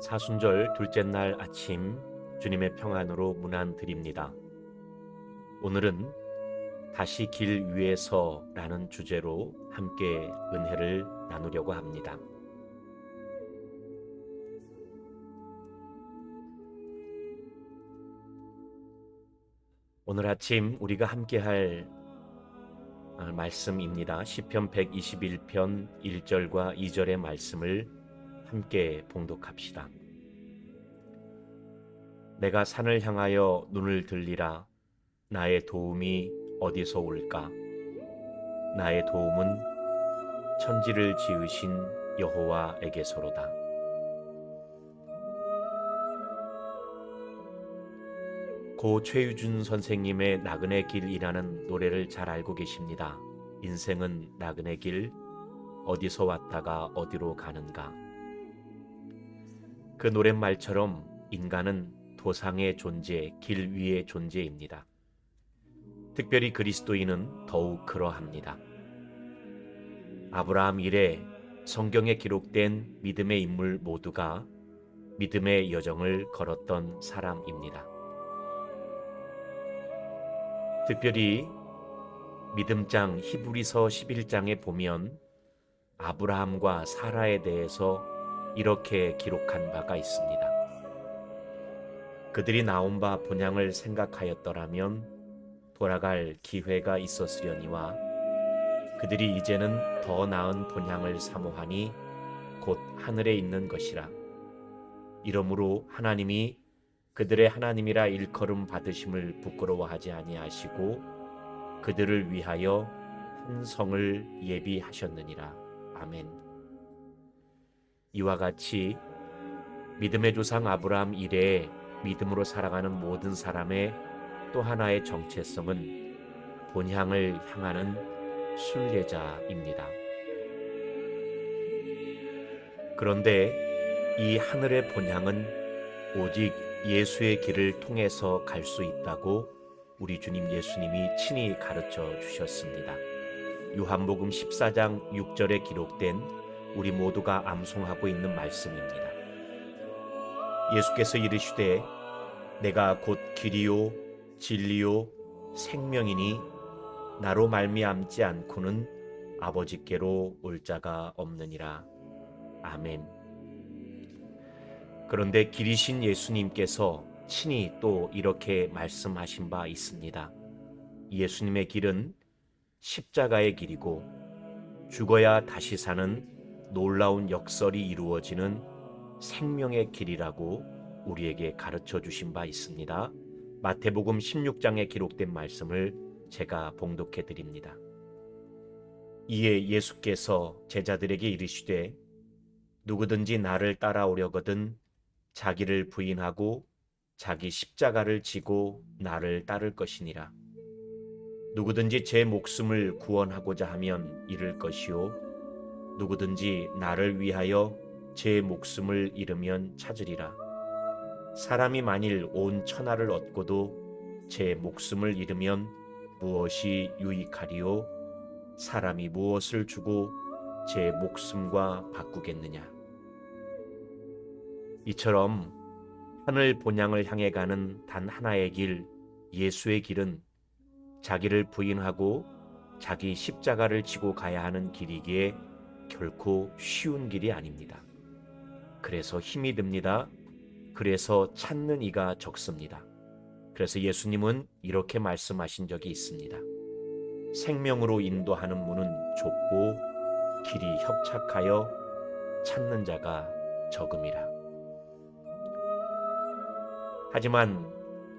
사순절 둘째 날 아침 주님의 평안으로 문안 드립니다. 오늘은 다시 길 위에서라는 주제로 함께 은혜를 나누려고 합니다. 오늘 아침 우리가 함께 할 아, 말씀입니다. 시편 121편 1절과 2절의 말씀을 함께 봉독합시다. 내가 산을 향하여 눈을 들리라 나의 도움이 어디서 올까 나의 도움은 천지를 지으신 여호와에게서로다. 고 최유준 선생님의 나그네 길이라는 노래를 잘 알고 계십니다. 인생은 나그네 길, 어디서 왔다가 어디로 가는가. 그 노랫말처럼 인간은 도상의 존재, 길 위의 존재입니다. 특별히 그리스도인은 더욱 그러합니다. 아브라함 이래 성경에 기록된 믿음의 인물 모두가 믿음의 여정을 걸었던 사람입니다. 특별히 믿음장 히브리서 11장에 보면 아브라함과 사라에 대해서 이렇게 기록한 바가 있습니다. 그들이 나온 바 본향을 생각하였더라면 돌아갈 기회가 있었으려니와 그들이 이제는 더 나은 본향을 사모하니 곧 하늘에 있는 것이라. 이러므로 하나님이 그들의 하나님이라 일컬음 받으심을 부끄러워하지 아니하시고 그들을 위하여 한 성을 예비하셨느니라. 아멘. 이와 같이 믿음의 조상 아브라함 이래에 믿음으로 살아가는 모든 사람의 또 하나의 정체성은 본향을 향하는 순례자입니다. 그런데 이 하늘의 본향은 오직 예수의 길을 통해서 갈 수 있다고 우리 주님 예수님이 친히 가르쳐 주셨습니다. 요한복음 14장 6절에 기록된 우리 모두가 암송하고 있는 말씀입니다. 예수께서 이르시되 내가 곧 길이요 진리요 생명이니 나로 말미암지 않고는 아버지께로 올 자가 없느니라. 아멘. 그런데 길이신 예수님께서 친히 또 이렇게 말씀하신 바 있습니다. 예수님의 길은 십자가의 길이고 죽어야 다시 사는 놀라운 역설이 이루어지는 생명의 길이라고 우리에게 가르쳐 주신 바 있습니다. 마태복음 16장에 기록된 말씀을 제가 봉독해 드립니다. 이에 예수께서 제자들에게 이르시되 누구든지 나를 따라오려거든 자기를 부인하고 자기 십자가를 지고 나를 따를 것이니라. 누구든지 제 목숨을 구원하고자 하면 잃을 것이요. 누구든지 나를 위하여 제 목숨을 잃으면 찾으리라. 사람이 만일 온 천하를 얻고도 제 목숨을 잃으면 무엇이 유익하리요? 사람이 무엇을 주고 제 목숨과 바꾸겠느냐? 이처럼 하늘 본향을 향해 가는 단 하나의 길, 예수의 길은 자기를 부인하고 자기 십자가를 지고 가야 하는 길이기에 결코 쉬운 길이 아닙니다. 그래서 힘이 듭니다. 그래서 찾는 이가 적습니다. 그래서 예수님은 이렇게 말씀하신 적이 있습니다. 생명으로 인도하는 문은 좁고 길이 협착하여 찾는 자가 적음이라. 하지만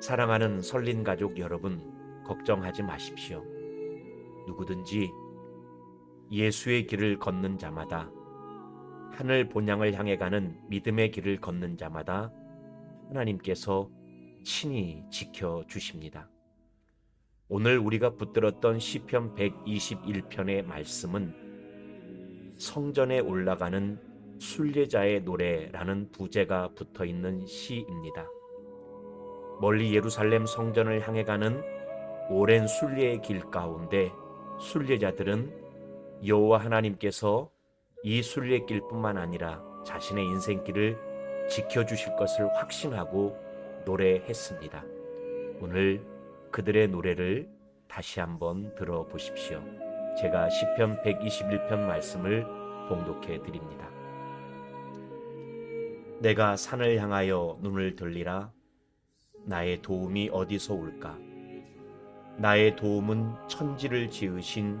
사랑하는 설린 가족 여러분, 걱정하지 마십시오. 누구든지 예수의 길을 걷는 자마다 하늘 본향을 향해 가는 믿음의 길을 걷는 자마다 하나님께서 친히 지켜 주십니다. 오늘 우리가 붙들었던 시편 121편의 말씀은 성전에 올라가는 순례자의 노래라는 부제가 붙어 있는 시입니다. 멀리 예루살렘 성전을 향해 가는 오랜 순례의 길 가운데 순례자들은 여호와 하나님께서 이 순례길 뿐만 아니라 자신의 인생길을 지켜주실 것을 확신하고 노래했습니다. 오늘 그들의 노래를 다시 한번 들어보십시오. 제가 시편 121편 말씀을 봉독해 드립니다. 내가 산을 향하여 눈을 돌리라 나의 도움이 어디서 올까 나의 도움은 천지를 지으신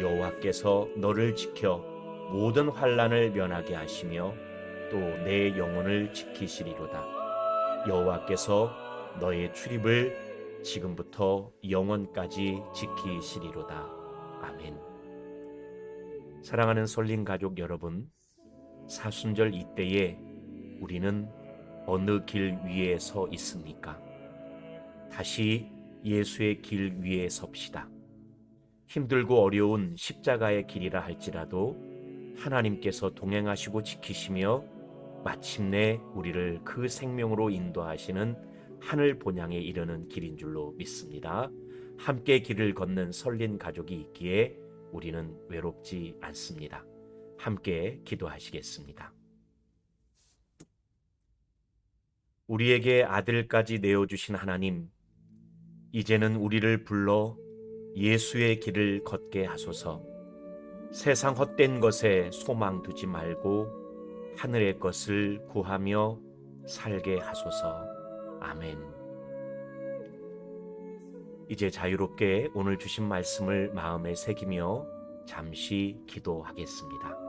여호와께서 너를 지켜 모든 환란을 면하게 하시며 또 내 영혼을 지키시리로다 여호와께서 너의 출입을 지금부터 영원까지 지키시리로다 아멘 사랑하는 솔린 가족 여러분 사순절 이때에 우리는 어느 길 위에 서 있습니까? 다시 예수의 길 위에 섭시다. 힘들고 어려운 십자가의 길이라 할지라도 하나님께서 동행하시고 지키시며 마침내 우리를 그 생명으로 인도하시는 하늘 본향에 이르는 길인 줄로 믿습니다. 함께 길을 걷는 설린 가족이 있기에 우리는 외롭지 않습니다. 함께 기도하시겠습니다. 우리에게 아들까지 내어주신 하나님, 이제는 우리를 불러 예수의 길을 걷게 하소서. 세상 헛된 것에 소망 두지 말고 하늘의 것을 구하며 살게 하소서. 아멘. 이제 자유롭게 오늘 주신 말씀을 마음에 새기며 잠시 기도하겠습니다.